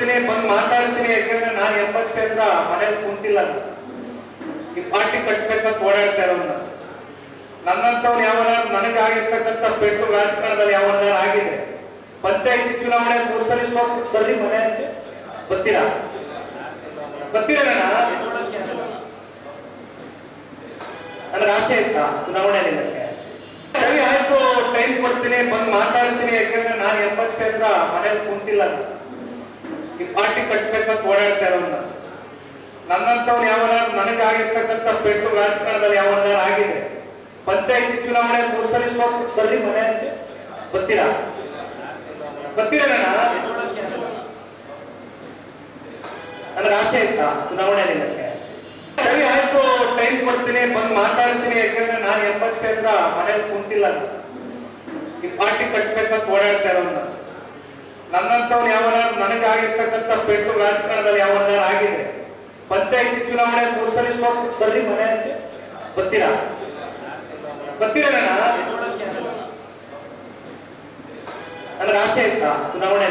ಕೊಡ್ತೀನಿ ಬಂದು ಮಾತಾಡ್ತೀನಿ, ಯಾಕಂದ್ರೆ ನಾನು ಎಪ್ಪತ್ತು ಚಂದ್ರ ಮನೇಲಿ ಕುಂತಿಲ್ಲ. ಈ ಪಾರ್ಟಿ ಕಟ್ಬೇಕಂತ ಓಡಾಡ್ತಾ ಇರೋನ್ನ ನನ್ನಂತವ್ನು ಯಾವನ ನನಗೆ ಆಗಿರ್ತಕ್ಕಂಥ ಪೆಟ್ಟು ರಾಜಕಾರಣದಲ್ಲಿ ಯಾವನ ಆಗಿದೆ. ಪಂಚಾಯತಿ ಚುನಾವಣೆ ಮೂರು ಸಲ ಬರ್ರಿ ಮನೆ ಆಚೆ. ಗೊತ್ತಿಲ್ಲ. ಗೊತ್ತಿಲ್ಲ ನನಗೆ ಆಸೆ ಇತ್ತಾ ಚುನಾವಣೆ ಸರಿ ಆಯ್ತು ಟೈಮ್ ಕೊಡ್ತೀನಿ, ಬಂದು ಮಾತಾಡ್ತೀನಿ, ಯಾಕಂದ್ರೆ ನಾನು ಎಪ್ಪತ್ತು ಚಂದ್ರ ಮನೇಲಿ ಕುಂತಿಲ್ಲ. ಈ ಪಾರ್ಟಿ ಕಟ್ಬೇಕಂತ ಓಡಾಡ್ತಾ ಇರೋನ್ನ ನನ್ನಂತವ್ರು ಯಾವನ ನನಗೆ ಆಗಿರ್ತಕ್ಕಂಥ ಪೆಟ್ಟು ರಾಜಕಾರಣದಲ್ಲಿ ಯಾವನ ಆಗಿದೆ. ಪಂಚಾಯಿತಿ ಚುನಾವಣೆ ಮೂರು ಸಲ ಸೋತು ಬರ್ರಿ ಮನೆ ಅಂಚೆ ಗೊತ್ತಿಲ್ಲ. ಗೊತ್ತಿಲ್ಲ ನನಗೆ ಆಸೆ ಇತ್ತ ಚುನಾವಣೆ ನಿಲ್ಲಕ್ಕೆ ಸರಿ, ಆಯ್ತು ಟೈಮ್ ಕೊಡ್ತೀನಿ, ಬಂದು ಮಾತಾಡ್ತೀನಿ, ಯಾಕಂದ್ರೆ ನಾನು ಎಂಬತ್ತು ಚಂದ್ರ ಮನೇಲಿ ಕುಂತಿಲ್ಲ ಈ ಪಾರ್ಟಿ ಕಟ್ಬೇಕಂತ ಓಡಾಡ್ತಾ ಇರೋನ್ನ ನನ್ನಂತವ್ನು ನನಗೆ ಆಗಿರ್ತಕ್ಕಂಥ ಪೆಟ್ಟು ರಾಜಕಾರಣದಲ್ಲಿ ಯಾವನ ಆಗಿದೆ? ಪಂಚಾಯತಿ ಚುನಾವಣೆ ಮೂರು ಸಲ ಬರ್ರಿ ಮನೆ ಆಚೆ. ಗೊತ್ತಿಲ್ಲ. ಗೊತ್ತಿಲ್ಲ ನನಗೆ ಆಸೆ ಇತ್ತ ಚುನಾವಣೆ